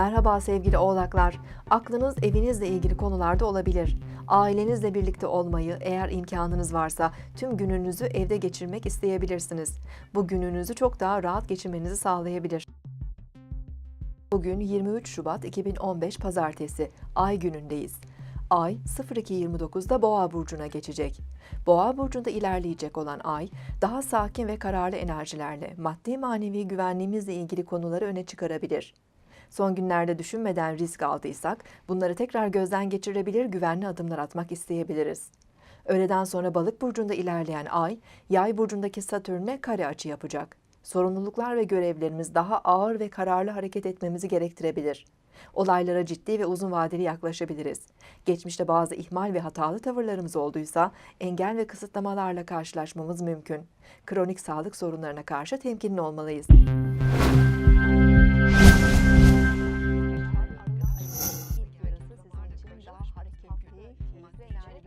Merhaba sevgili oğlaklar. Aklınız evinizle ilgili konularda olabilir. Ailenizle birlikte olmayı, eğer imkanınız varsa tüm gününüzü evde geçirmek isteyebilirsiniz. Bu gününüzü çok daha rahat geçirmenizi sağlayabilir. Bugün 23 Şubat 2015 Pazartesi, Ay günündeyiz. Ay 02.29'da Boğa burcuna geçecek. Boğa burcunda ilerleyecek olan Ay, daha sakin ve kararlı enerjilerle maddi manevi güvenliğimizle ilgili konuları öne çıkarabilir. Son günlerde düşünmeden risk aldıysak, bunları tekrar gözden geçirebilir, güvenli adımlar atmak isteyebiliriz. Öğleden sonra Balık burcunda ilerleyen Ay, Yay burcundaki Satürn'e kare açı yapacak. Sorumluluklar ve görevlerimiz daha ağır ve kararlı hareket etmemizi gerektirebilir. Olaylara ciddi ve uzun vadeli yaklaşabiliriz. Geçmişte bazı ihmal ve hatalı tavırlarımız olduysa engel ve kısıtlamalarla karşılaşmamız mümkün. Kronik sağlık sorunlarına karşı temkinli olmalıyız.